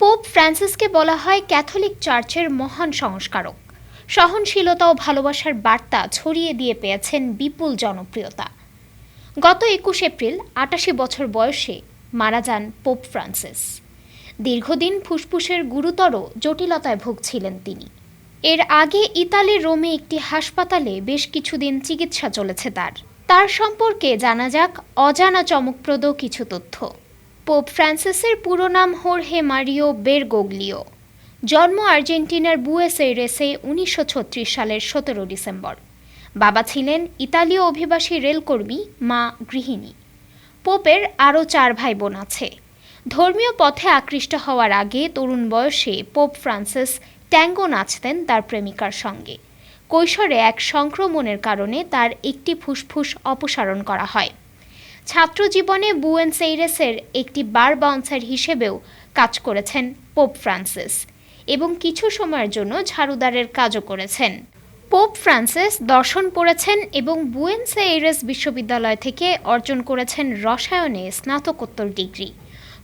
Pope ফ্রান্সিসকে বলা হয় Catholic চার্চের মহান সংস্কারক। সহনশীলতা ও ভালোবাসার বার্তা ছড়িয়ে দিয়ে পেয়েছেন বিপুল জনপ্রিয়তা। গত একুশ এপ্রিল, আটাশি বছর বয়সে মারা যান পোপ ফ্রান্সিস দীর্ঘদিন ফুসফুসের গুরুতর জটিলতায় ভুগছিলেন তিনি। এর আগে ইতালির রোমে একটি হাসপাতালে বেশ কিছুদিন চিকিৎসা চলেছে তার। তার সম্পর্কে জানা যাক অজানা চমকপ্রদ কিছু তথ্য। পোপ ফ্রান্সিসের পুরো নাম হোরহে মারিও বেরগোগলিও জন্ম আর্জেন্টিনার বুয়েস এইরেসে উনিশশো সালের সতেরো ডিসেম্বর। বাবা ছিলেন ইতালীয় অভিবাসী রেলকর্মী, মা গৃহিণী। পোপের আরও চার ভাই বোন আছে। ধর্মীয় পথে আকৃষ্ট হওয়ার আগে তরুণ বয়সে পোপ ফ্রান্সিস ট্যাঙ্গো নাচতেন তার প্রেমিকার সঙ্গে। কৈশোরে এক সংক্রমণের কারণে তার একটি ফুসফুস অপসারণ করা হয়। ছাত্র জীবনে বুয়েন্স এইরেসের একটি বার বাউন্সার হিসেবেও কাজ করেছেন পোপ ফ্রান্সিস এবং কিছু সময়ের জন্য ঝাড়ুদারের কাজও করেছেন। পোপ ফ্রান্সিস দর্শন পড়েছেন এবং বুয়েন্স এইরেস বিশ্ববিদ্যালয় থেকে অর্জন করেছেন রসায়নে স্নাতকোত্তর ডিগ্রি।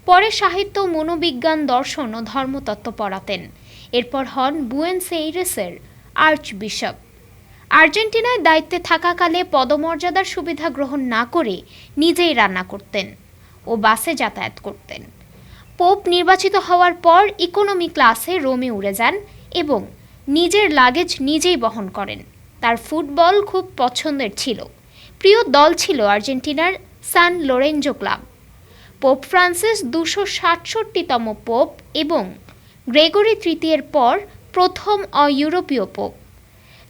পরে সাহিত্য, মনোবিজ্ঞান, দর্শন ও ধর্মতত্ত্ব পড়াতেন। এরপর হন বুয়েন্স এইরেসের আর্চ বিশপ আর্জেন্টিনায় দায়িত্বে থাকাকালে পদমর্যাদার সুবিধা গ্রহণ না করে নিজেই রান্না করতেন ও বাসে যাতায়াত করতেন। পোপ নির্বাচিত হওয়ার পর ইকোনমি ক্লাসে রোমে উড়ে যান এবং নিজের লাগেজ নিজেই বহন করেন। তার ফুটবল খুব পছন্দের ছিল। প্রিয় দল ছিল আর্জেন্টিনার San Lorenzo club. Pope Francis দুশো সাতষট্টিতম পোপ এবং গ্রেগরি তৃতীয়ের পর প্রথম অ ইউরোপীয় পোপ।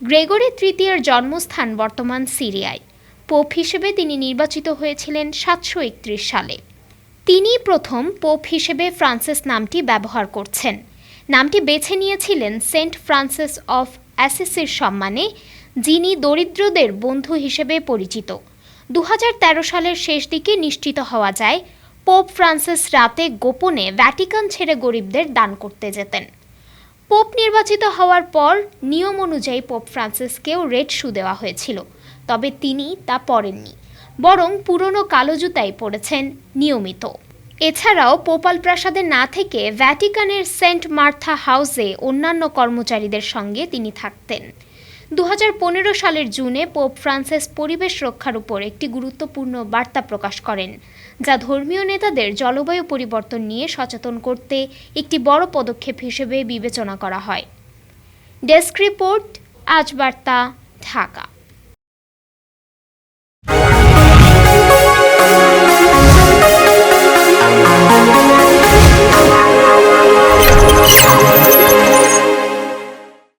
গ্রেগরি তৃতীয়ের জন্মস্থান বর্তমান সিরিয়ায়। পোপ হিসেবে তিনি নির্বাচিত হয়েছিলেন সাতশো একত্রিশ সালে। তিনি প্রথম পোপ হিসেবে ফ্রান্সিস নামটি ব্যবহার করছেন। নামটি বেছে নিয়েছিলেন সেন্ট ফ্রান্সিস অফ অ্যাসিসির সম্মানে, যিনি দরিদ্রদের বন্ধু হিসেবে পরিচিত। দু হাজার তেরো সালের শেষ দিকে নিশ্চিত হওয়া যায়, পোপ ফ্রান্সিস রাতে গোপনে ভ্যাটিকান ছেড়ে গরিবদের দান করতে যেতেন। পোপ নির্বাচিত হওয়ার পর নিয়ম অনুযায়ী পোপ ফ্রান্সিসকেও রেড শু দেওয়া হয়েছিল, তবে তিনি তা পরেননি, বরং পুরনো কালো জুতাই পরেছেন নিয়মিত। এছাড়াও পোপাল প্রাসাদে না থেকে ভ্যাটিকানের সেন্ট মার্থা হাউসে অন্যান্য কর্মচারীদের সঙ্গে তিনি থাকতেন। দু হাজার পনেরো সালের জুনে পোপ ফ্রান্সিস পরিবেশ রক্ষার উপর একটি গুরুত্বপূর্ণ বার্তা প্রকাশ করেন, যা ধর্মীয় নেতাদের জলবায়ু পরিবর্তন নিয়ে সচেতন করতে একটি বড় পদক্ষেপ হিসেবে বিবেচনা করা হয়। ডেস্ক রিপোর্ট, আজ বার্তা, ঢাকা।